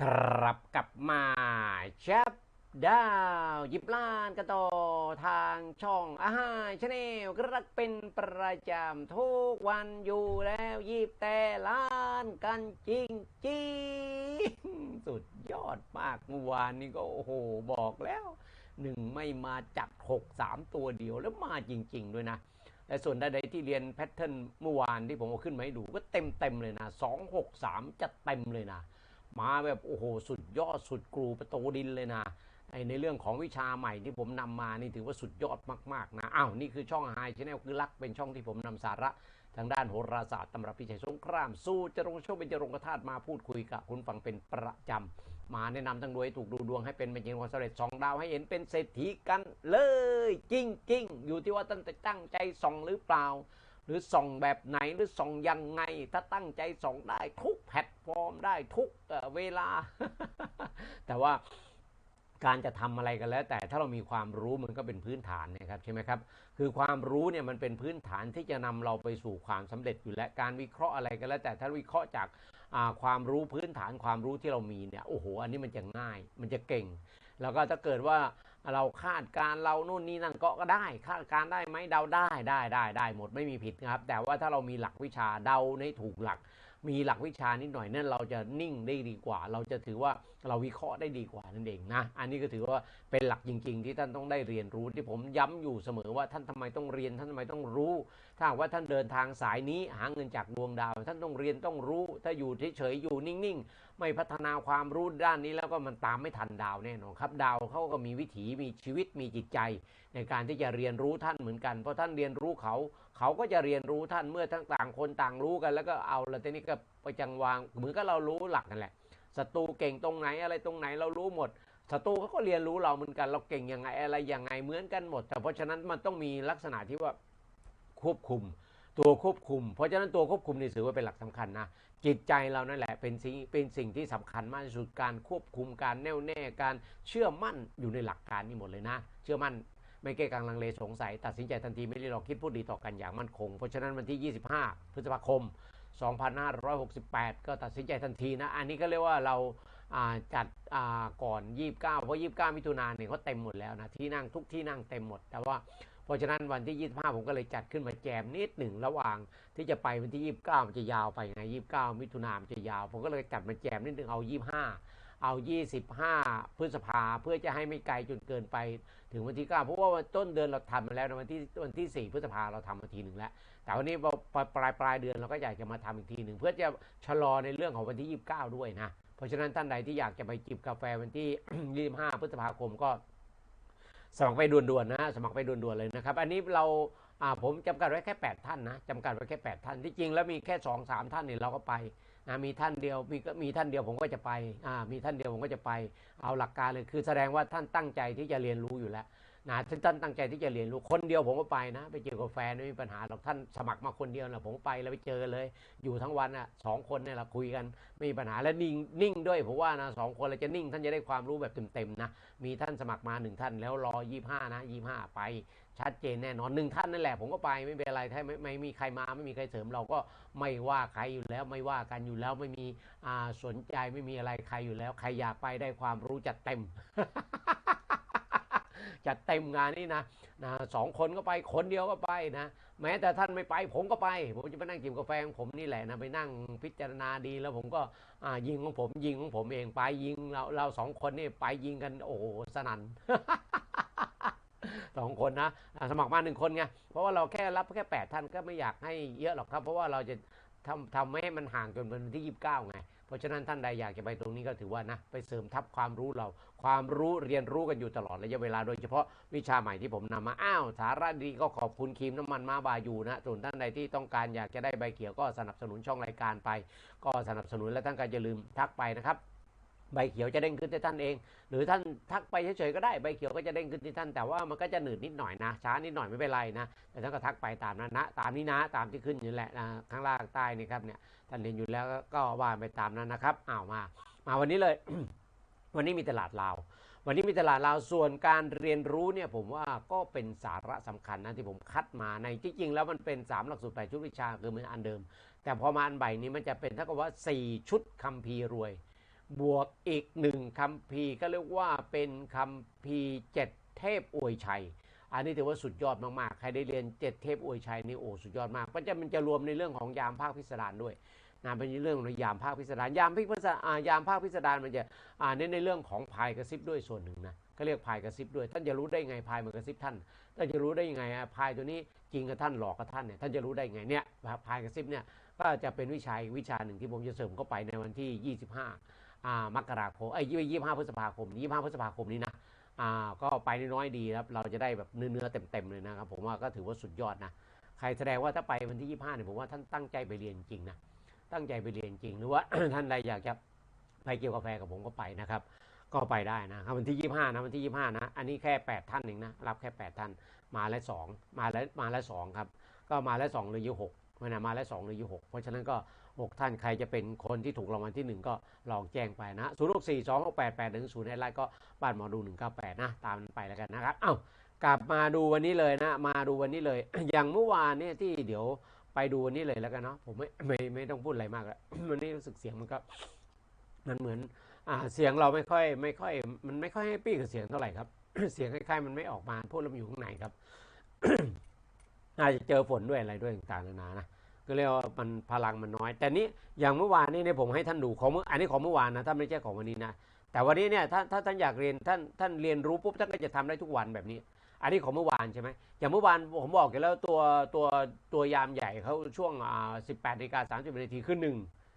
กลับกลับมาชับดาวยิบล้านกันต่อทางช่องอาหารชาแนลกรักเป็นประจำทุกวันอยู่แล้วยิบแต่ล้านกันจริงจริงสุดยอดมากเมื่อวานนี้ก็โอ้โหบอกแล้วหนึ่งไม่มาจัดหกสามตัวเดียวแล้วมาจริง ๆ ด้วยนะและส่วนใดๆที่เรียนแพทเทิร์นเมื่อวานที่ผมเอาขึ้นมาให้ดูก็เต็มเต็มๆเลยนะสองหกสามจะเต็มเลยนะ มาแบบโอ้โหสุดยอดสุดกรูประตูดินเลยนะไอในเรื่องของวิชาใหม่ที่ผมนำมานี่ถือว่าสุดยอดมากๆนะอ้าวนี่คือช่องไฮชแนลคือรักเป็นช่องที่ผมนำสาระ ทางด้านโหราศาสตร์ตำรับพิชัยสงคราม สู้จรงโชคเป็นจรงกธาตมาพูดคุยกับคุณฟังเป็นประจำมาแนะนำทั้งดวยถูกดูดวงให้เป็นเป็นจริงความสำเร็จสองดาวให้เห็นเป็นเศรษฐีกันเลยจริงๆ อยู่ที่ว่าตั้งแต่ตั้งใจส่องหรือเปล่า หรือส่องแบบไหนหรือส่องยังไง ถ้าตั้งใจส่องได้ทุกแพลตฟอร์มได้ทุกเวลา แต่ว่าการจะทำอะไรกันแล้ว แต่ถ้าเรามีความรู้มันก็เป็นพื้นฐานนะครับใช่ไหมครับคือความรู้เนี่ยมันเป็นพื้นฐานที่จะนำเราไปสู่ความสำเร็จอยู่แล้วการวิเคราะห์อะไรกันแล้ว แต่ถ้าวิเคราะห์จากาความรู้พื้นฐานความรู้ที่เรามีเนี่ยโอ้โหอันนี้มันจะง่าย มันจะเก่ง แล้วก็ถ้าเกิดว่า เราคาดการ์เรานู่นนี่นั่นก็ก็ได้คาดการ์ได้ไหมเดาได้ได้ได้ได้หมดไม่มีผิดนะครับ แต่ว่าถ้าเรามีหลักวิชาเดาในถูกหลัก มีหลักวิชานิดหน่อยนั่นเราจะนิ่งได้ดีกว่า เราจะถือว่าเราวิเคราะห์ได้ดีกว่านั่นเองนะ อันนี้ก็ถือว่าเป็นหลักจริง ๆ ที่ท่านต้องได้เรียนรู้ที่ผมย้ำอยู่เสมอว่าท่านทำไมต้องเรียน ท่านทำไมต้องรู้ ถ้าว่าท่านเดินทางสายนี้หาเงินจากดวงดาว ท่านต้องเรียนต้องรู้ ถ้าอยู่เฉยๆอยู่นิ่งๆ ไม่พัฒนาความรู้ด้านนี้แล้วก็มันตามไม่ทันดาวแน่นอนครับ ดาวเขาก็มีวิถีมีชีวิตมีจิตใจ ในการที่จะเรียนรู้ท่านเหมือนกันเพราะท่านเรียนรู้เขา เขาก็จะเรียนรู้ท่านเมื่อทั้งต่างคนต่างรู้กัน แล้วก็เอาแล้วทีนี้ก็ไปจังวางเหมือนกับเรารู้หลักนั่นแหละศัตรูเก่งตรงไหนอะไรตรงไหนเรารู้หมดศัตรูเขาก็เรียนรู้เราเหมือนกัน เราเก่งยังไงอะไรยังไงเหมือนกันหมด แต่เพราะฉะนั้นมันต้องมีลักษณะที่ว่าควบคุม ตัวควบคุม เพราะฉะนั้นตัวควบคุมนี่ถือว่าเป็นหลักสำคัญนะจิตใจเรานั่นแหละเป็นสิ่งเป็นสิ่งที่สำคัญมากที่สุดการควบคุมการแน่วแน่การเชื่อมั่นอยู่ในหลักการนี้หมดเลยนะ เชื่อมั่น ไม่เก้กังลังเลสงสัย ตัดสินใจทันทีไม่ได้รอคิดพูดดีต่อกันอย่างมั่นคง เพราะฉะนั้นวันที่ 25 พฤษภาคม 2568 ก็ตัดสินใจทันทีนะ อันนี้ก็เรียกว่าเราจัดอ่าก่อน 29 เพราะ 29 มิถุนายนเนี่ยเขาเต็มหมดแล้วนะที่นั่งทุกที่นั่งเต็มหมด แต่ว่าเพราะฉะนั้นวันที่ 25 ผมก็เลยจัดขึ้นมาแจมนิดหนึ่งระหว่างที่จะไปวันที่ 29 มันจะยาวไปไง 29 มิถุนายนมันจะยาว ผมก็เลยจัดมาแจมนิดหนึ่งเอา 25 เอา 25 พฤษภาเพื่อจะให้ไม่ไกลจนเกินไป ถึงวันที่ 9 เพราะว่าต้นเดือนเราทำมาแล้วนะวันที่วันที่ 4 พฤษภาเราทำมาทีหนึ่งแล้ว แต่วันนี้ปลายปลายปลายเดือนเราก็อยากจะมาทำอีกทีหนึ่งเพื่อจะชะลอในเรื่องของวันที่ 29 ด้วยนะ เพราะฉะนั้นท่านใดที่อยากจะไปจิบกาแฟวันที่ 25 พฤษภาคมก็สมัครไปด่วนๆนะ สมัครไปด่วนๆเลยนะครับ อันนี้เราอ่าผมจำกัดไว้แค่ 8 ท่านนะจำกัดไว้แค่ 8 ท่านที่จริงแล้วมีแค่ 2 3 ท่านเนี่ยเราก็ไป นะมีท่านเดียวมีก็มีท่านเดียวผมก็จะไปอ่ามีท่านเดียวผมก็จะไป เอาหลักการเลยคือแสดงว่าท่านตั้งใจที่จะเรียนรู้อยู่แล้วนะท่านท่านตั้งใจที่จะเรียนรู้คนเดียวผมก็ไปนะ ไปเจอกาแฟไม่มีปัญหาหรอกท่านสมัครมาคนเดียวนะผมไปแล้วไปเจอเลย อยู่ทั้งวันอะสองคนเนี่ยเราคุยกันไม่มีปัญหาและนิ่งนิ่งด้วยผมว่านะสองคนเราจะนิ่งท่านจะได้ความรู้แบบเต็มๆนะมีท่านสมัครมาหนึ่งท่านแล้วรอยี่ห้านะยี่ห้าไป ชัดเจนแน่นอนหนึ่งท่านนั่นแหละผมก็ไปไม่เป็นไรถ้าไม่ไม่มีใครมาไม่มีใครเสริมเราก็ไม่ว่าใครอยู่แล้ว ไม่ว่ากันอยู่แล้วไม่มีอ่าสนใจไม่มีอะไรใครอยู่แล้ว ใครอยากไปได้ความรู้จัดเต็มจัดเต็มงานนี่นะนะสองคนก็ไปคนเดียวก็ไปนะแม้แต่ท่านไม่ไปผมก็ไป ผมจะไปนั่งกินกาแฟของผมนี่แหละนะไปนั่งพิจารณาดีแล้วผมก็อ่ายิงของผมยิงของผมเองไปยิงเราเราสองคนนี่ไปยิงกันโอ้สนั่น สองคนนะสมัครมาหนึ่งคนไงเพราะว่าเราแค่รับแค่แปดท่านก็ไม่อยากให้เยอะหรอกครับ เพราะว่าเราจะทำทำไม่ให้มันห่างจนเป็นวันที่ยี่สิบเก้าไงเพราะฉะนั้นท่านใดอยากจะไปตรงนี้ก็ถือว่านะไปเสริมทับความรู้เรา ความรู้เรียนรู้กันอยู่ตลอดระยะเวลาโดยเฉพาะวิชาใหม่ที่ผมนำมาอ้าวสาระดีก็ขอบคุณครีมน้ำมันมาบายูนะส่วนท่านใดที่ต้องการอยากจะได้ใบเขียวก็สนับสนุนช่องรายการไป ก็สนับสนุนและท่านก็อย่าลืมทักไปนะครับ ใบเขียวจะเด้งขึ้นที่ท่านเอง หรือท่านทักไปเฉยๆก็ได้ใบเขียวก็จะเด้งขึ้นที่ท่านแต่ว่ามันก็จะหนืดนิดหน่อยนะ ช้านิดหน่อยไม่เป็นไรนะแต่ท่านก็ทักไปตามนั้นนะตามนี้นะตามที่ขึ้นอยู่แหละนะข้างล่างใต้นี่ครับเนี่ยท่านเห็นอยู่แล้วก็ว่าไปตามนั้นนะครับอ้าวมา มาวันนี้เลย วันนี้มีตลาดลาววันนี้มีตลาดลาวส่วนการเรียนรู้เนี่ยผมว่าก็เป็นสาระสำคัญนะที่ผมคัดมาในที่จริงแล้วมันเป็น 3 หลักสูตรแปดชุดวิชาคือเหมือนอันเดิม แต่พอมาอันใบนี้มันจะเป็นเท่ากับว่า 4 ชุดคัมภีร์รวย บวกอีกหนึ่งคำพีก็เรียกว่าเป็นคำพีเจ็ดเทพอวยชัย อันนี้ถือว่าสุดยอดมากๆ ใครได้เรียนเจ็ดเทพอวยชัยนี่โอ้สุดยอดมากมันจะมันจะรวมในเรื่องของยามภาคพิสดารด้วยนะเป็นเรื่องของยามภาคพิสดารยามพิสดารอ่ายามภาคพิสดารมันจะอ่าเน้นในเรื่องของพายกระซิบด้วยส่วนหนึ่งนะก็เรียกพายกระซิบด้วยท่านจะรู้ได้ไงพายมันกระซิบท่านท่านจะรู้ได้ยังไงอะพายตัวนี้จริงกับท่านหลอกกับท่านเนี่ยท่านจะรู้ได้ไงเนี่ยพายกระซิบเนี่ยก็จะเป็นวิชาวิชาหนึ่งที่ผมจะเสริมเข้าไปในวันที่ 25อ่า มกราคมไอ้ยี่ยี่ห้าพฤษภาคมยี่ห้าพฤษภาคมนี้นะอ่าก็ไปน้อยๆดีครับเราจะได้แบบเนื้อเนื้อเต็มๆเลยนะครับผมว่าก็ถือว่าสุดยอดนะใครแสดงว่าถ้าไปวันที่25เนี่ยผมว่าท่านตั้งใจไปเรียนจริงนะตั้งใจไปเรียนจริงหรือว่าท่านใดอยากจะไปเกี่ยวกาแฟกับผมก็ไปนะครับ ก็ไปได้นะครับวันที่ 25 นะวันที่ 25 นะ อันนี้แค่ 8 ท่านเองนะ รับแค่ 8 ท่าน มาแล้ว2มาแล้วมาแล้ว2ครับ ก็มาแล้ว2หรือยี่หกไม่นะมาแล้ว2หรือยี่หกเพราะฉะนั้นก็ 6 ท่านใครจะเป็นคนที่ถูกรางวัลที่ 1 ก็ลองแจ้งไปนะ0 6 4 2 6 8 8 1 0ไลน์ก็บ้านหมอดู 198 นะ ตามไปแล้วกันนะครับเอ้ากลับมาดูวันนี้เลยนะ มาดูวันนี้เลย อย่างเมื่อวานเนี่ยที่เดี๋ยวไปดูวันนี้เลยแล้วกันเนาะผมไม่ไม่ไม่ต้องพูดอะไรมากแล้ววันนี้รู้สึกเสียงมันก็มันเหมือนอ่าเสียงเราไม่ค่อยไม่ค่อย มันไม่ค่อยให้ปี้กับเสียงเท่าไหร่ครับ เสียงคล้ายๆมันไม่ออกมาพูดแล้วมันอยู่ข้างในครับอาจจะเจอฝนด้วยอะไรด้วยต่างๆนานานะ ก็เรียกว่ามันพลังมันน้อย แต่นี้อย่างเมื่อวานนี้เนี่ยผมให้ท่านดูของเมื่ออันนี้ของเมื่อวานนะท่านไม่ใช่ของวันนี้นะแต่วันนี้เนี่ยถ้าถ้าท่านอยากเรียนท่านท่านเรียนรู้ปุ๊บท่านก็จะทำได้ทุกวันแบบนี้ อันนี้ของเมื่อวานใช่ไหมอย่างเมื่อวานผมบอกกันแล้วตัวตัวตัวยามใหญ่เขาช่วงอ่าสิบแปดนาฬิกาสามสิบนาทีคือหนึ่ง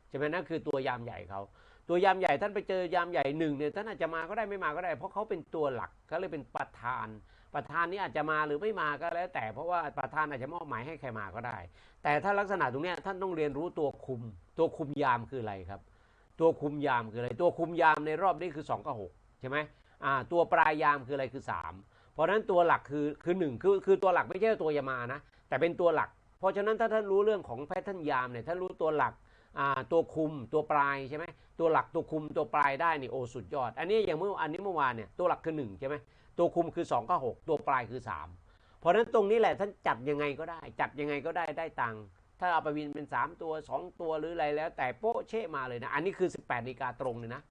ใช่ไหมนั่นคือตัวยามใหญ่เขาตัวยามใหญ่ท่านไปเจอยามใหญ่หนึ่งเนี่ยท่านอาจจะมาก็ได้ไม่มาก็ได้ เพราะเขาเป็นตัวหลักเขาเลยเป็นประธาน ประธานนี้อาจจะมาหรือไม่มาก็แล้ว แต่เพราะว่าประธานอาจจะมอบหมายให้ใครมาก็ได้ แต่ถ้าลักษณะตรงนี้ท่านต้องเรียนรู้ตัวคุม ตัวคุมยามคืออะไรครับ ตัวคุมยามคืออะไร ตัวคุมยามในรอบนี้คือ2กับ6ใช่ไหมอ่าตัวปลายยามคืออะไรคือ 3 เพราะฉะนั้นตัวหลักคือคือหนึ่งคือคือตัวหลักไม่ใช่ตัวยามานะแต่เป็นตัวหลัก เพราะฉะนั้นถ้าท่านรู้เรื่องของแพทเทิร์นยามเนี่ยท่านรู้ตัวหลักอ่าตัวคุมตัวปลายใช่ไหมตัวหลักตัวคุมตัวปลายได้นี่โอสุดยอด อันนี้อย่างเมื่ออันนี้เมื่อวานเนี่ยตัวหลักคือ1ใช่ไหม ตัวคุมคือ2กับ6ตัวปลายคือ 3 เพราะฉะนั้นตรงนี้แหละท่านจัดยังไงก็ได้ จัดยังไงก็ได้ได้ตังค์ถ้าเอาไปวินเป็น 3 ตัว 2 ตัวหรืออะไรแล้ว แต่โป๊ะเชะมาเลยนะ อันนี้คือ 18นาฬิกาตรงเลยนะ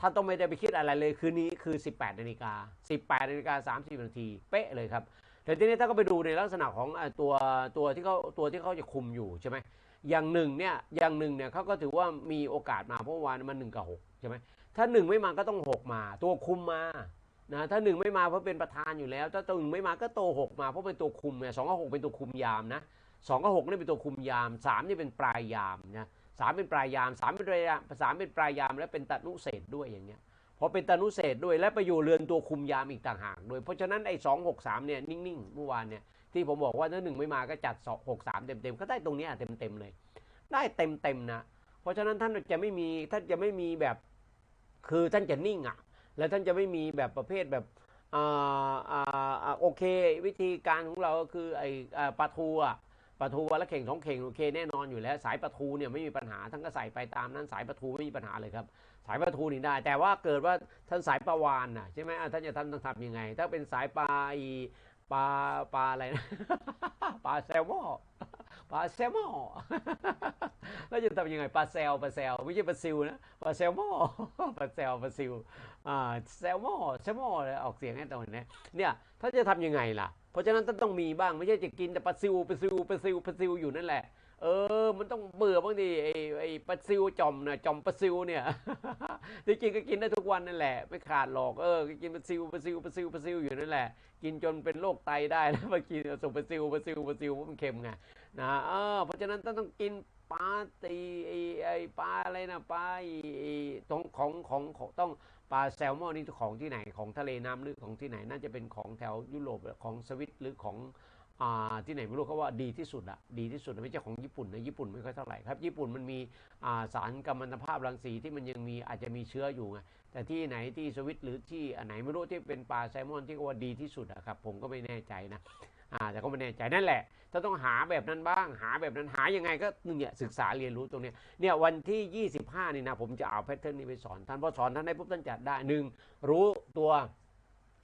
ท่านต้องไม่ได้ไปคิดอะไรเลยคืนนี้คือ 18นาฬิกา18นาฬิกา30นาทีเป๊ะเลยครับแต่ทีนี้ถ้าก็ไปดูในลักษณะของตัวตัวที่เขาตัวที่เขาจะคุมอยู่ใช่ไหมอย่างหนึ่งเนี่ยอย่างหนึ่งเนี่ยเขาก็ถือว่ามีโอกาสมาเพราะวานมันหนึ่งกับหกใช่ไหมถ้าหนึ่งไม่มาก็ต้องหกมา ตัวคุมมา นะถ้าหนึ่งไม่มาเพราะเป็นประธานอยู่แล้ว ถ้าตัวหนึ่งไม่มาก็โตหกมาเพราะเป็นตัวคุมเนี่ยสองกับหกเป็นตัวคุมยามนะสองกับหกนี่เป็นตัวคุมยามสามนี่เป็นปลายยามนะสามเป็นปลายยามสามเป็นปลายยามสามเป็นปลายยามและเป็นตนุเศษด้วยอย่างเงี้ยพอเป็นตนุเศษด้วยและไปอยู่เรือนตัวคุมยามอีกต่างหากด้วย เพราะฉะนั้นไอ้สองหกสามเนี่ยนิ่งๆเมื่อวานเนี่ยที่ผมบอกว่าถ้าหนึ่งไม่มาก็จัดสองหกสามเต็มๆก็ได้ตรงนี้เต็มๆเลย ได้เต็มๆนะเพราะฉะนั้นท่านจะไม่มีท่านจะไม่มีแบบ คือท่านจะนิ่งอะ แล้วท่านจะไม่มีแบบประเภทแบบอ่าอ่าโอเค วิธีการของเราก็คือไอ้ปลาทูอะปลาทูวันละเข่งสองเข่งโอเคแน่นอนอยู่แล้วสายปลาทูเนี่ยไม่มีปัญหาท่านก็ใส่ไปตามนั้นสายปลาทูไม่มีปัญหาเลยครับ สายปลาทูนี่ได้ แต่ว่าเกิดว่าท่านสายปลาวานน่ะใช่ไหมท่านจะท่านต้องทำยังไง ถ้าเป็นสายปลาอีปลาปลาอะไรนะปลาแซลมอน ปลาแซลมอนแล้วจะทำยังไงปลาแซลปลาแซลไม่ใช่ปลาซิวนะปลาแซลมอนปลาแซลปลาซิวอ่าแซลมอนแซลมอนเลยออกเสียงให้ตรงนี้เนี่ยถ้าจะทำยังไงล่ะ เพราะฉะนั้นท่านต้องมีบ้างไม่ใช่จะกินแต่ปลาซิวปลาซิวปลาซิวปลาซิวอยู่นั่นแหละ เออ มันต้องเบื่อบ้างดิไอ้ไอ้ปลาซิวจอมนะจอมปลาซิวเนี่ยจริงๆก็กินได้ทุกวันนั่นแหละไม่ขาดหรอกเออก็กินปลาซิวปลาซิวปลาซิวปลาซิวอยู่นั่นแหละ กินจนเป็นโรคไตได้แล้วมากินส่งปลาซิวปลาซิวปลาซิวเพราะมันเค็มไงนะเออเพราะฉะนั้นท่านต้องกินปลาตีไอ้ไอ้ปลาอะไรนะปลาไอ้อ้ของของของของต้องปลาแซลมอนนี่ของที่ไหนของทะเลน้ำลึกของที่ไหนน่าจะเป็นของแถวยุโรปหรือของสวิตหรือของ อ่าที่ไหนไม่รู้เขาว่าดีที่สุดอะดีที่สุดไม่ใช่ของญี่ปุ่นนะญี่ปุ่นไม่ค่อยเท่าไหร่ครับญี่ปุ่นมันมีอ่าสารกัมมันตภาพรังสีที่มันยังมีอาจจะมีเชื้ออยู่ไงแต่ที่ไหนที่สวิตหรือที่อันไหนไม่รู้ที่เป็นปลาแซลมอนที่ว่าดีที่สุดอะครับผมก็ไม่แน่ใจนะอ่าแต่ก็ไม่แน่ใจนั่นแหละถ้าต้องหาแบบนั้นบ้าง หาแบบนั้นหายังไงก็เนี่ยศึกษาเรียนรู้ตรงเนี้ยเนี่ยวันที่ 25นี่นะผมจะเอาแพทเทิร์นนี้ไปสอนท่านพอสอนท่านได้ปุ๊บท่านจัดได้หนึ่งรู้ตัว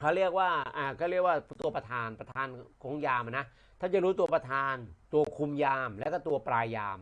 เขาเรียกว่าอ่าก็เรียกว่าตัวประธานประธานของยามนะท่านจะรู้ตัวประธาน ตัวคุมยาม และก็ตัวปลายยาม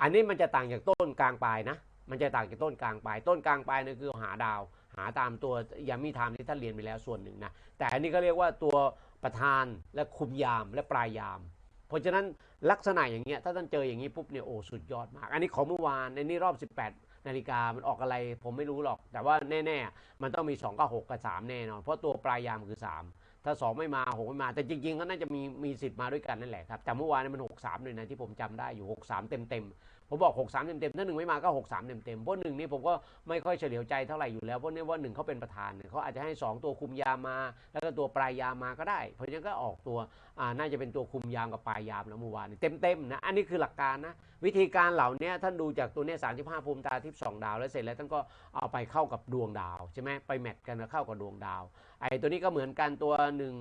อันนี้มันจะต่างจากต้นกลางปลายนะ มันจะต่างจากต้นกลางปลาย ต้นกลางปลายเนี่ยคือหาดาว หาตามตัวยามีไทม์ที่ท่านเรียนไปแล้วส่วนหนึ่งนะแต่อันนี้ก็เรียกว่าตัวประธานและคุมยามและปลายยาม เพราะฉะนั้นลักษณะอย่างเงี้ยถ้าท่านเจออย่างนี้ปุ๊บเนี่ยโอ้สุดยอดมาก อันนี้ของเมื่อวานในนี้รอบ 18 นาฬิกามันออกอะไร ผมไม่รู้หรอก แต่ว่าแน่ๆ มันต้องมี 2 กับ 6 กับ 3 แน่นอน เพราะตัวปลายยามคือ 3 ถ้า 2 ไม่มา 6 ไม่มา แต่จริงๆ ก็น่าจะมีมีสิทธิ์มาด้วยกันนั่นแหละครับ แต่เมื่อวานนมัน 6 3เลยนะที่ผมจำได้อยู่ 6 3 เต็มๆผมบอก 6 3 เต็มๆถ้าหนึ่งไม่มาก็ 6 3 เต็มๆเพราะหนึ่งนี่ผมก็ไม่ค่อยเฉลียวใจเท่าไหร่อยู่แล้วเพราะเนี่ยว่าหนึ่งเขาเป็นประธานเนี่ยเขาอาจจะให้ 2 ตัวคุมยามา แล้วก็ตัวปลายยามาก็ได้ เพราะฉะนั้นก็ออกตัวน่าจะเป็นตัวคุมยามกับปลายยามแล้วเมื่อวานเต็มๆนะอันนี้คือหลักการนะวิธีการเหล่านี้ท่านดูจากตัวเนี้ย35ภูมิตาทิพย์สองดาวแล้วเสร็จแล้วท่านก็เอาไปเข้ากับดวงดาวใช่ไหมไปแมทกันแล้วเข้ากับดวงดาวไอ้ตัวนี้ก็เหมือนกันตัว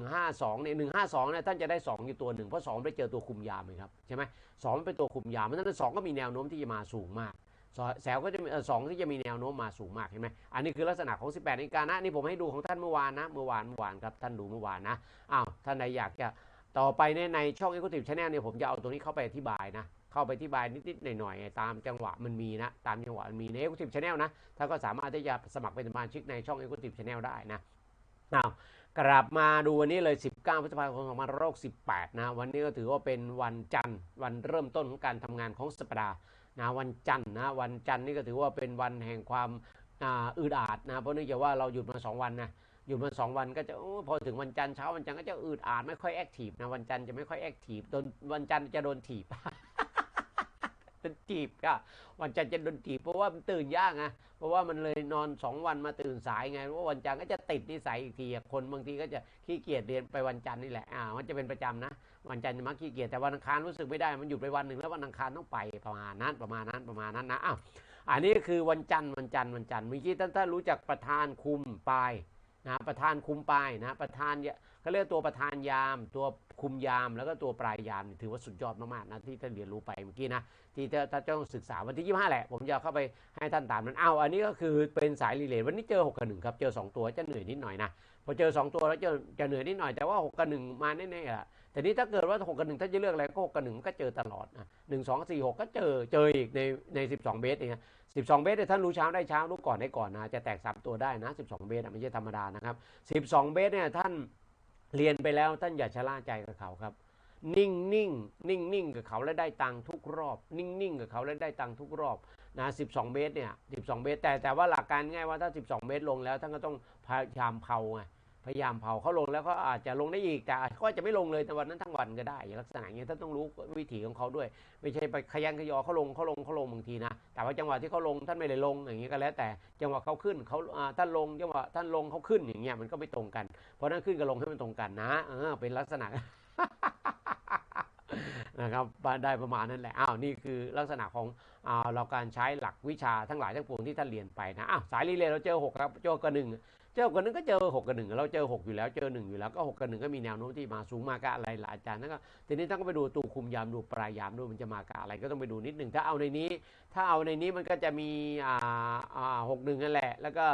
152เนี่ย152เนี่ยท่านจะได้ 2 อยู่ตัวหนึ่งเพราะ2ไปเจอตัวคุมยามเลยครับใช่ไหมสองมันเป็นตัวคุมยามเพราะฉะนั้นสองก็มีแนวโน้มที่จะมาสูงมากแสวก็จะสองที่จะมีแนวโน้มมาสูงมากเห็นไหมอันนี้คือลักษณะของ 18นาฬิกานะนี่ผมให้ดูของท่านเมื่อวานนะเมื่อวานเมื่อวานครับท่านดูเมื่อวานนะอ้าวท่านใดอยากจะต่อไปในในช่อง Executive Channel เนี่ยผมจะเอาตรงนี้เข้าไปอธิบายนะเข้าไปอธิบายนิดๆหน่อยๆตามจังหวะมันมีนะตามจังหวะมันมีใน Executive Channel นะท่านก็สามารถที่จะสมัครเป็นสมาชิกในช่อง Executive Channel ได้นะอ้าวกลับมาดูวันนี้เลย 19 พฤษภาคม2568นะวันนี้ก็ถือว่าเป็นวันจันทร์วันเริ่มต้นของการทำงานของสัปดาห์นะวันจันทร์นะวันจันทร์นี่ก็ถือว่าเป็นวันแห่งความอึดอัดนะเพราะเนื่องจากว่าเราหยุดมา2วันนะหยุดมาสองวันก็จะอพอถึงวันจันทร์เช้าวันจันทร์ก็จะอืดอาดไม่ค่อยแอคทีฟนะวันจันทร์จะไม่ค่อยแอคทีฟโดนวันจันทร์จะโดนถีบ นถีบก็วันจันทร์จะโดนถีบเพราะว่ามันตื่นยากไงเพราะว่ามันเลยนอนสองวันมาตื่นสายไงเพราะว่าวันจันทร์ก็จะติดนิสัยอีกทีคนบางทีก็จะขี้เกียจเรียนไปวันจันทร์นี่แหละอ่ามันจะเป็นประจำนะ วันจันทร์จะมักขี้เกียจแต่วันอังคารรู้สึกไม่ได้มันหยุดไปวันหนึ่งแล้ววันอังคารต้องไปประมาณนั้นประมาณนั้นประมาณนั้นนะอ้าวอันนี้คือวันจันทร์วันจันทร์วันจันทร์เมื่อกี้ท่านท่านรู้จักประธานคุมปลายนะประธานคุมปลายนะประธานเนี่ยเขาเรียกตัวประธานยามตัว คุมยามแล้วก็ตัวปลายยามถือว่าสุดยอดมากๆนะที่ท่านเรียนรู้ไปเมื่อกี้นะที่ถ้าถ้าต้องศึกษาวันที่ 25 แหละ ผมจะเข้าไปให้ท่านตามนั้นเอาอันนี้ก็คือเป็นสายรีเลย์วันนี้เจอ 6 กับ 1 ครับเจอ 2 ตัวจะเหนื่อยนิดหน่อยนะพอเจอ 2 ตัวแล้วจะจะเหนื่อยนิดหน่อยแต่ว่า 6 กับ 1 มาแน่ๆอะแต่นี้ถ้าเกิดว่า 6 กับ 1 ถ้าจะเลือกอะไรก็ 6 กับ 1 ก็เจอตลอดนะ1 2 4 6ก็เจอเจออีกในใน12เบสเนี่ย12เบสเนี่ยท่านรู้เช้าได้เช้ารู้ก่อนได้ก่อนนะจะแตกสามตัวได้นะ12เบสอะไม่ใช่ธรรมดานะครับ12เบสเนี่ยท่าน เรียนไปแล้วท่านอย่าชะล่าใจกับเขาครับ นิ่งนิ่งนิ่งนิ่งกับเขาแล้วได้ตังค์ทุกรอบ นิ่งนิ่งกับเขาแล้วได้ตังค์ทุกรอบนะสิบสองเมตรเนี่ยสิบสองเมตร แต่แต่ว่าหลักการง่ายว่าถ้าสิบสองเมตรลงแล้วท่านก็ต้องพยายามเผาไง พยายามเผาเขาลงแล้วก็อาจจะลงได้อีกแต่เขาอาจะไม่ลงเลยแต่วันนั้นทั้งวันก็ได้อย่างลักษณะอย่างนี้ท่านต้องรู้วิถีของเขาด้วย ไม่ใช่ไปขยันขยอเขาลงเขาลงเขาลงบางทีนะแต่ว่าจังหวะที่เขาลงท่านไม่ได้ลงอย่างนี้ก็แล้ว แต่จังหวะเขาขึ้นเขาอ่าท่านลงจังหวะท่านลงเขาขึ้นอย่างเงี้ยมันก็ไม่ตรงกันเพราะนั้นขึ้นกับลงให้มันตรงกันนะเออเป็นลักษณะนะครับได้ประมาณนั้นแหละอ้าวนี่คือลักษณะของเราการใช้หลักวิชาทั้งหลายทั้งปวงที่ท่านเรียนไปนะอ้าวสายรีเลย์เราเจอหกครับเจกับหนึ่ง เจอกับหนึ่งก็เจอหกกับหนึ่งเราเจอหกอยู่แล้วเจอหนึ่งอยู่แล้วก็หกกับหนึ่งก็มีแนวโน้มที่มาสูงมากกับอะไรหลายอาจารย์นั่นก็ทีนี้ท่านก็ไปดูตูคุมยามดูปลายยามดูมันจะมากับอะไรก็ต้องไปดูนิดหนึ่งถ้าเอาในนี้ ถ้าเอาในนี้มันก็จะมีอ่าอ่าหกหนึ่งนั่นแหละ แล้วก็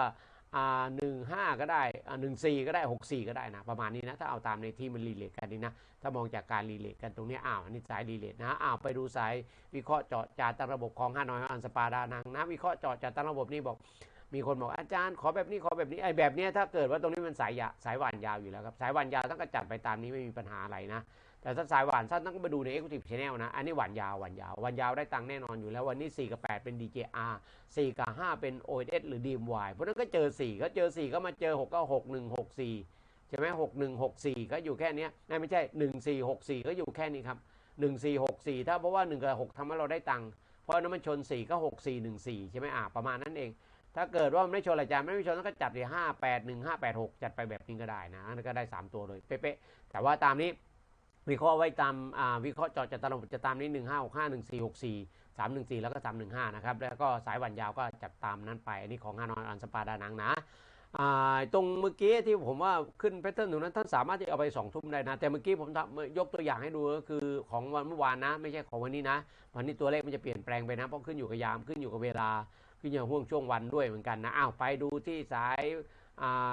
อ่าหนึ่งห้าก็ได้อ่าหนึ่งสี่ก็ได้หกสี่ก็ได้นะประมาณนี้นะถ้าเอาตามในที่มันรีเลทกันนี่นะถ้ามองจากการรีเลทกันตรงนี้อ้าวอันนี้สายรีเลทนะอ้าวไปดูสายวิเคราะห์เจาะจาตั้งระบบของฮานอยอันสปาดานังนะวิเคราะห์เจาะจาตั้งระบบนี่บอก มีคนบอกอาจารย์ขอแบบนี้ขอแบบนี้ไอ้แบบเนี้ยถ้าเกิดว่าตรงนี้มันสายยาสายหวานยาวอยู่แล้วครับสายหวานยาวต้องก็จัดไปตามนี้ไม่มีปัญหาอะไรนะแต่ถ้าสายหวานสั้นต้องไปดูใน Executive Channel นะ อันนี้หวานยาวหวานยาวหวานยาวได้ตังค์แน่นอนอยู่แล้ววันนี้ 4 กับ 8 เป็น DJR 4 กับ 5 เป็น OS หรือ DMY เพราะนั้นก็เจอ 4 ก็เจอ 4 ก็มาเจอ 6 ก็ 6 1 6 4 ใช่ไหม6 1 6 4 ก็อยู่แค่นี้ไม่ไม่ใช่ 1 4 6 4 ก็อยู่แค่นี้ครับ 1 4 6 4 ถ้าเพราะว่า 1 กับ 6ทำให้เราได้ตังค์เพราะนั้นมันชน 4 ก็ 6 4 1 4 ใช่ไหมอ่าประมาณนั้นเอง ถ้าเกิดว่ามันไม่ชนอาจารย์ไม่ชนแล้วก็จัดเลยห้าแปดหนึ่งห้าแปดหกจัดไปแบบนี้ก็ได้นะนั่นก็ได้3ตัวเลยเป๊ะๆแต่ว่าตามนี้วิเคราะห์ไว้ตามาวิเคราะห์จาะจะตามจะตามนี้1 5 6 5 1 4 6 4 3 1 4แล้วก็3 1 5นะครับแล้วก็สายวันยาวก็จัดตามนั้นไป อันนี้ของฮานอยอันสปาดานังนะตรงเมื่อกี้ที่ผมว่าขึ้นแพทเทิร์นตรงนั้นท่านสามารถที่เอาไป2ทุ่มได้นะ แต่เมื่อกี้ผมยกตัวอย่างให้ดูก็คือของวันเมื่อวานนะ ไม่ใช่ของวันนี้นะ วันนี้ตัวเลขมันจะเปลี่ยนแปลงไปนะเพราะขึ้นอยู่กับยามขึ้นอยู่กับเวลา ขึ้นอยู่กับห่วงช่วงวันด้วยเหมือนกันนะอ้าวไปดูที่สาย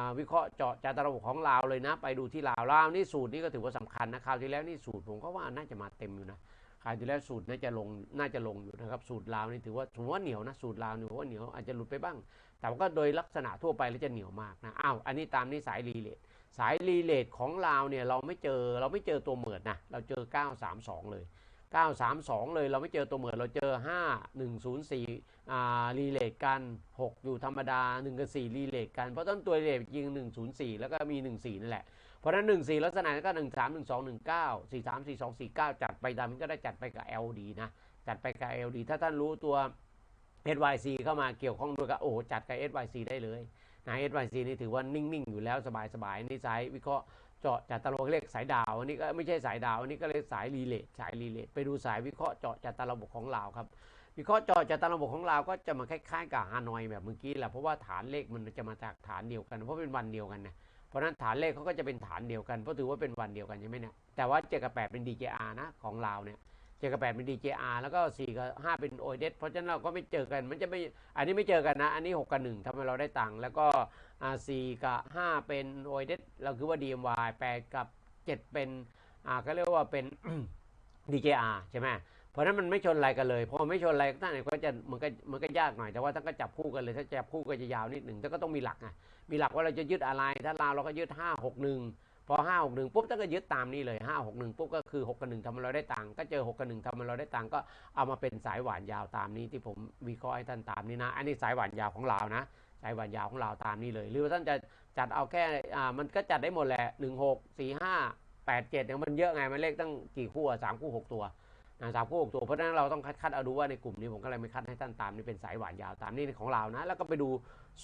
าวิเคราะห์เจาะจาตระบบของลาวเลยนะ ไปดูที่ลาวลาวนี่สูตรนี่ก็ถือว่าสำคัญนะคราวที่แล้วนี่สูตรผมก็ว่าน่าจะมาเต็มอยู่นะคราวที่แล้วสูตรน่าจะลงน่าจะลงอยู่นะครับสูตรลาวนี่ถือว่าถือว่าเหนียวนะสูตรลาวนี่ถือว่าเหนียวอาจจะหลุดไปบ้าง แต่ก็โดยลักษณะทั่วไปแล้วจะเหนียวมากนะอ้าวอันนี้ตามนี้สายรีเลทสายรีเลทของลาวเนี่ยเราไม่เจอเราไม่เจอตัวเหมือนนะเราเจอ 932 เลย 932 เลยเราไม่เจอตัวเหมือนเราเจอ 5 104อ่ารีเลทกัน 6 อยู่ธรรมดา 1 กับ 4 รีเลทกัน เพราะต้นตัวรีเลทยิง 104 แล้วก็มี 14 นั่นแหละ เพราะนั้น 14 ลักษณะนั้นก็ 1 3 1 2 1 9 4 3 4 2 4 9 จัดไปตามนี้ก็ได้จัดไปกับ LD นะ จัดไปกับ LD ถ้าท่านรู้ตัว SYC เข้ามาเกี่ยวข้องด้วยก็โอ้จัดกับ SYC ได้เลยนะ SYC นี่ถือว่านิ่ง ๆ อยู่แล้วสบายๆนี่สายวิเคราะห์ เจาะจัดตลบเรียกสายดาวอันนี้ก็ไม่ใช่สายดาวอันนี้ก็เรียกสายรีเลทสายรีเลทไปดูสายวิเคราะห์เจาะจัดตาระบบของลาวครับวิเคราะห์เจาะจัดตาระบบของลาวก็จะมาคล้ายๆกับฮานอยแบบเมื่อกี้แหละเพราะว่าฐานเลขมันจะมาจากฐานเดียวกัน เพราะเป็นวันเดียวกันนะเพราะนั้นฐานเลขเขาก็จะเป็นฐานเดียวกันเพราะถือว่าเป็นวันเดียวกันใช่ไหมเนี่ยแต่ว่าเจ็ดกับแปดเป็น DJR นะของลาวเนี่ยเจ็ดกับแปดเป็น DJR แล้วก็สี่กับห้าเป็น o อเดเพราะฉะนั้นเราก็ไม่เจอกันมันจะไม่อันนี้ไม่เจอกันนะ อันนี้หกกับหนึ่งทำให้เราได้ตังค์แล้วก็ สี่กับห้าเป็น o อเดเราคือว่า DMY แปดกับเจ็ดเป็นอ่าก็เรียกว่าเป็น DJR ใช่ไหมเพราะนั้นมันไม่ชนอะไรกันเลยพอไม่ชนอะไรท่านก็จะมันก็มันก็ยากหน่อยแต่ว่าท่านก็จับคู่กันเลยถ้าจับคู่ก็จะยาวนิดหนึ่งแต่ก็ต้องมีหลักไงมีหลักว่าเราจะยึดอะไร ถ้าลาวเราก็ยึด5 6 1พอ5 6 1ปุ๊บท่านก็ยึดตามนี้เลย5 6 1ปุ๊บก็คือ6กับ1ทำให้เราได้ตังค์ก็เจอ6กับ1ทำให้เราได้ตังค์ก็เอามาเป็นสายหวานยาวตามนี้ที่ผมวิเคราะห์ให้ท่านตามนี้นะ อันนี้สายหวานยาวของเรานะ สายหวานยาวของเราตามนี้เลย หรือว่าท่านจะจัดเอาแค่อ่ามันก็จัดได้หมดแหละ1 6 4 5 8 7เจ็ดเนี่ยมันเยอะไงมันเลขตั้งกี่คู่อะสามคู่หกตัวนะสามคู่หกตัวเพราะฉะนั้นเราต้องคัดคัดเอาดูว่าในกลุ่มนี้ผมก็เลยไม่คัดให้ท่านตามนี่เป็นสายหวานยาวตามนี่ของเรานะ แล้วก็ไปดู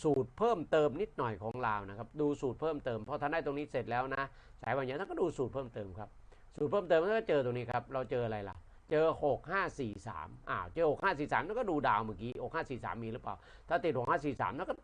สูตรเพิ่มเติมนิดหน่อยของเรานะครับดูสูตรเพิ่มเติมพอท่านได้ตรงนี้เสร็จแล้วนะ สายหวานยาวท่านก็ดูสูตรเพิ่มเติมครับสูตรเพิ่มเติมท่านก็เจอตรงนี้ครับเราเจออะไรล่ะเจอ 6 5 4 3อ้าวเจอ 6 5 4 3แล้วก็ดูดาวเมื่อกี้ 6 5 4 3 มีหรือเปล่า ถ้าติด 6 5 4 3แล้วก็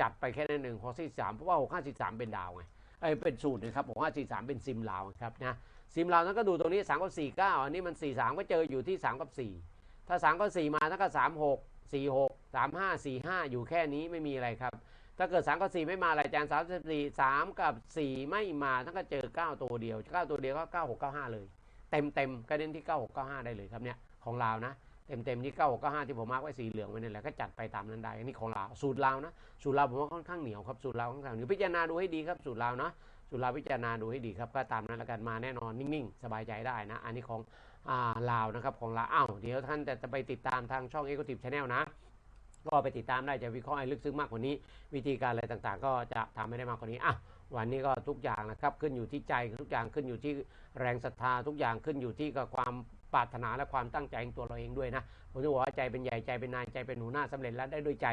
จัดไปแค่นั้นหนึ่ง6 4 3เพราะว่า6 5 4 3เป็นดาวไงเอ้ยเป็นสูตรนะครับ6 5 4 3เป็นซิมลาวครับนะซิมลาวนั้นก็ดูตรงนี้3กับ4 9อันนี้มัน4 3ก็เจออยู่ที่3กับ4ถ้า3กับ4มาถ้าก็3 6 4 6 3 5 4 5อยู่แค่นี้ไม่มีอะไรครับ ถ้าเกิด3กับ4ไม่มาอะไรอาจารย์3 4 3กับ4ไม่มาท่านก็เจอ9ตัวเดียว9ตัวเดียวก็9 6 9 5เลย เต็มเต็มๆก็เน้นที่9 6 9 5ได้เลยครับเนี่ยของลาวนะ เต็มเต็มๆที่9 6 9 5ที่ผมมาร์กไว้สีเหลืองไว้นี่แหละก็จัดไปตามนั้นได้อันนี้ของลาวสูตรลาวนะสูตรลาวผมว่าค่อนข้างเหนียวครับสูตรลาวค่อนข้างเหนียวพิจารณาดูให้ดีครับสูตรลาวนะสูตรลาวพิจารณาดูให้ดีครับก็ตามนั้นล้วกันมาแน่นอนนิ่งๆ สบายใจได้นะ อันนี้ของอ่าลาวนะครับของลาวอ้าวเดี๋ยวท่านจะไปติดตามทางช่อง e x e c u t i v e Channel นะก็ไปติดตามได้จะวิเคราะห์ให้ลึกซึ้งมากกว่านี้ วิธีการอะไรต่างๆ ก็จะทำให้ได้มากกว่านี้อะวันนี้ก็ทุกอย่างนะครับขึ้นอยู่ที่ใจทุกอย่างขึ้นอยู่ที่แรงศรัทธาทุกอย่างขึ้นอยู่ที่กับความ ปรารถนาและความตั้งใจของตัวเราเองด้วยนะผมจะบอกว่าใจเป็นใหญ่ใจเป็นนายใจเป็นหัวหน้าสำเร็จแล้วได้ด้วยใจ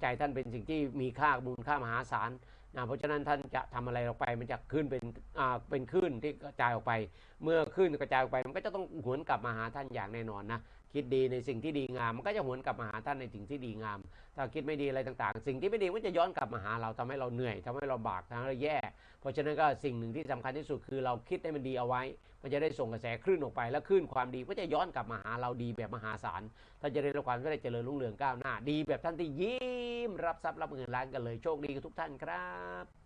ใจท่านเป็นสิ่งที่มีค่ามูลค่ามหาศาลนะเพราะฉะนั้นท่านจะทำอะไรออกไป มันจะขึ้นเป็นอ่าเป็นขึ้นที่กระจายออกไป เมื่อขึ้นกระจายออกไป มันก็จะต้องหวนกลับมาหาท่านอย่างแน่นอนนะ คิดดีในสิ่งที่ดีงาม มันก็จะหวนกลับมาหาท่านในสิ่งที่ดีงาม ถ้าคิดไม่ดีอะไรต่างๆ สิ่งที่ไม่ดีมันจะย้อนกลับมาหาเราทำให้เราเหนื่อยทำให้เราบากทำให้เราแย่ เพราะฉะนั้นก็สิ่งหนึ่งที่สำคัญที่สุดคือเราคิดให้มันดีเอาไว้ มันจะได้ส่งกระแสคลื่นออกไป แล้วคลื่นความดีก็จะย้อนกลับมาหาเราดีแบบมหาศาลท่านจะได้รับความสำเร็จเจริญรุ่งเรืองก้าวหน้าดี แบบท่านที่ยิ้มรับทรัพย์รับเงินล้านกันเลยโชคดีกับทุกท่านครับ